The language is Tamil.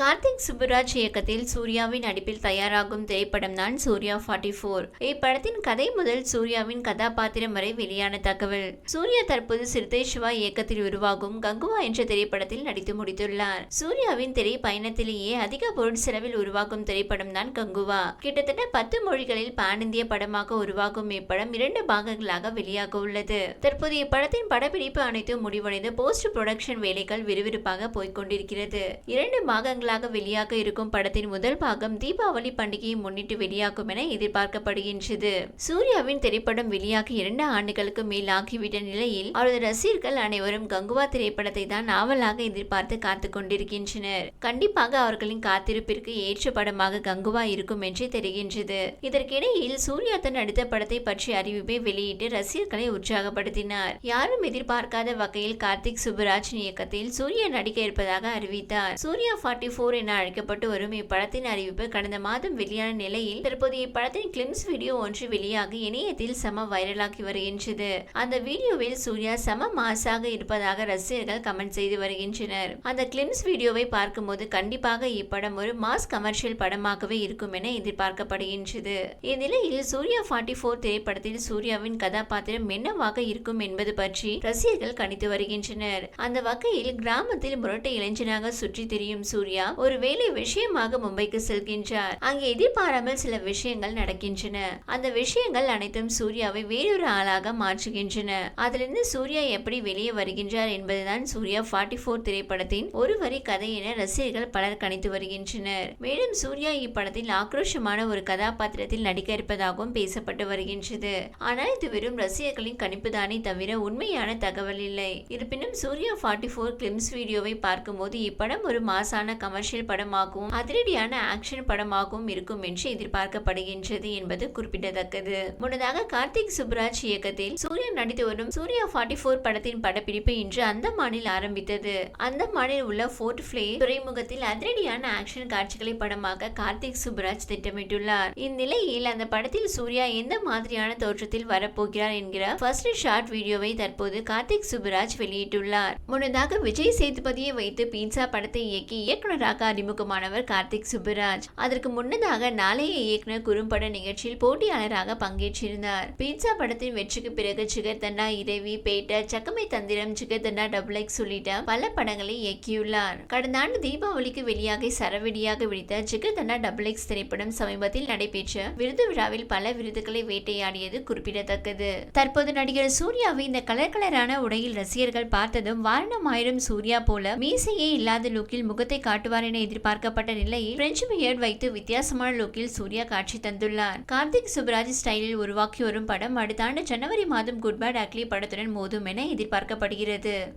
கார்த்திக் சுப்புராஜ் இயக்கத்தில் சூர்யாவின் நடிப்பில் தயாராகும் திரைப்படம் தான் சூர்யா ஃபார்ட்டி ஃபோர் இப்படத்தின் கதை முதல் சூர்யாவின் கதாபாத்திரம் வரை வெளியான தகவல். சூர்யா தற்போது சிறுத்தை சிவா இயக்கத்தில் உருவாகும் கங்குவா என்ற திரைப்படத்தில் நடித்து முடித்துள்ளார். சூர்யாவின் திரை பயணத்திலேயே அதிக பொருள் செலவில் உருவாகும் திரைப்படம் தான் கங்குவா. கிட்டத்தட்ட பத்து மொழிகளில் பான் இந்திய படமாக உருவாகும் இப்படம் இரண்டு பாகங்களாக வெளியாக உள்ளது. தற்போது இப்படத்தின் படப்பிடிப்பு அனைத்தும் முடிவடைந்து போஸ்ட் ப்ரொடக்ஷன் வேலைகள் விறுவிறுப்பாக போய்கொண்டிருக்கிறது இரண்டு பாகங்கள் பாகங்களாக வெளியாக இருக்கும் படத்தின் முதல் பாகம் தீபாவளி பண்டிகையை முன்னிட்டு வெளியாகும் என எதிர்பார்க்கப்படுகின்றது. சூர்யாவின் திரைப்படம் வெளியாக இரண்டு ஆண்டுகளுக்கு மேல் ஆகிவிட்ட நிலையில் அவரது ரசிகர்கள் அனைவரும் கங்குவா திரைப்படத்தை தான் நாவலாக எதிர்பார்த்து காத்துக் கொண்டிருக்கின்றனர். கண்டிப்பாக அவர்களின் காத்திருப்பிற்கு ஏற்ற படமாக கங்குவா இருக்கும் என்று தெரிகின்றது. இதற்கிடையில் சூர்யா தன் அடுத்த படத்தை பற்றி அறிவிப்பை வெளியிட்டு ரசிகர்களை உற்சாகப்படுத்தினார். யாரும் எதிர்பார்க்காத வகையில் கார்த்திக் சுப்புராஜ் இயக்கத்தில் சூர்யா நடிக்க இருப்பதாக அறிவித்தார். சூர்யா ஃபார்ட்டி ஃபோர் என அழைக்கப்பட்டு வரும் இப்படத்தின் அறிவிப்பு கடந்த மாதம் வெளியான நிலையில் தற்போது இப்படத்தின் கிளிம்ஸ் வீடியோ ஒன்று வெளியாகி இணையத்தில் சம வைரலாகி வருகின்றது. அந்த வீடியோவில் சூர்யா சம மாசாக இருப்பதாக ரசிகர்கள் கமெண்ட் செய்து வருகின்றனர். அந்த கிளிம்ஸ் வீடியோவை பார்க்கும்போது கண்டிப்பாக இப்படம் ஒரு மாஸ் கமர்ஷியல் படமாகவே இருக்கும் என எதிர்பார்க்கப்படுகின்றது. இந்நிலையில் சூர்யா ஃபார்ட்டி ஃபோர் திரைப்படத்தில் சூர்யாவின் கதாபாத்திரம் என்னவாக இருக்கும் என்பது பற்றி ரசிகர்கள் கணித்து வருகின்றனர். அந்த வகையில் கிராமத்தில் முரட்டை இளைஞனாக சுற்றி திரியும் சூர்யா ஒரு வேலை விஷயமாக மும்பைக்கு செல்கின்றார். அங்கே எதிர்பாராமல் சில விஷயங்கள் நடக்கின்றன. அந்த விஷயங்கள் அனைத்தும் சூர்யாவை வேறொரு ஆளாக மாற்றுகின்றன. அதிலிருந்து சூர்யா எப்படி வெளியே வருகின்றார் என்பதுதான் சூர்யா ஃபார்ட்டி போர் திரைப்படத்தின் ஒரு வரி கதை என ரசிகர்கள் பலர் கணித்து வருகின்றனர். மேலும் சூர்யா இப்படத்தில் ஆக்ரோஷமான ஒரு கதாபாத்திரத்தில் நடிக்க இருப்பதாகவும் பேசப்பட்டு வருகின்றது. ஆனால் இது வெறும் ரசிகர்களின் கணிப்புதானே தவிர உண்மையான தகவல் இல்லை. இருப்பினும் சூர்யா ஃபார்ட்டி போர் கிளிம்ஸ் வீடியோவை பார்க்கும்போது இப்படம் ஒரு மாசான கமல் கமர்ஷியல் படமாகவும் அதிரடியான ஆக்ஷன் படமாகவும் இருக்கும் என்று எதிர்பார்க்கப்படுகின்றது என்பது குறிப்பிடத்தக்கது. முன்னதாக கார்த்திக் சுப்ராஜ் இயக்கத்தில் சூர்யா நடித்து வரும் சூர்யா ஃபார்ட்டி போர் படத்தின் படப்பிடிப்பு இன்று அந்தமானில் ஆரம்பித்தது. அந்தமானில் உள்ள போர்ட் பிளே துறைமுகத்தில் அதிரடியான ஆக்ஷன் காட்சிகளை படமாக கார்த்திக் சுப்ராஜ் திட்டமிட்டுள்ளார். இந்நிலையில் அந்த படத்தில் சூர்யா எந்த மாதிரியான தோற்றத்தில் வரப்போகிறார் என்கிற ஃபர்ஸ்ட் ஷார்ட் வீடியோவை தற்போது கார்த்திக் சுப்ராஜ் வெளியிட்டுள்ளார். முன்னதாக விஜய் சேதுபதியை வைத்து பீட்சா படத்தை இயக்கி இயக்குநராக அறிமுகமானவர் கார்த்திக் சுப்புராஜ். அதற்கு முன்னதாக நாளைய இயக்குனர் குறும்பட நிகழ்ச்சியில் போட்டியாளராக பங்கேற்றிருந்தார். பீட்சா படத்தின் வெற்றிக்கு பிறகு ஜிகர்தண்டா இறைவி பேட்ட சக்கமை தந்திரம் ஜிகர்தண்டா டபுள் எக்ஸ் உள்ளிட்ட பல படங்களை இயக்கியுள்ளார். கடந்த ஆண்டு தீபாவளிக்கு வெளியாக சரவெடியாக விடுத்த ஜிகர்தண்டா டபுள் எக்ஸ் திரைப்படம் சமீபத்தில் நடைபெற்ற விருது விழாவில் பல விருதுகளை வேட்டையாடியது குறிப்பிடத்தக்கது. தற்போது நடிகர் சூர்யாவை இந்த கலர் கலரான உடையில் ரசிகர்கள் பார்த்ததும் வாரணம் ஆயிரம் சூர்யா போல மீசையே இல்லாத லுக்கில் முகத்தை காட்டுவார் என எதிர்பார்க்கப்பட்ட நிலையில் பிரெஞ்சு பியர்ட் வைத்து வித்தியாசமான லுக்கில் சூர்யா காட்சி தந்துள்ளார். கார்த்திக் சுப்ராஜ் ஸ்டைலில் உருவாக்கி வரும் படம் அடுத்த ஆண்டு ஜனவரி மாதம் குட் பேட் அக்லி படத்துடன் மோதும் என எதிர்பார்க்கப்படுகிறது.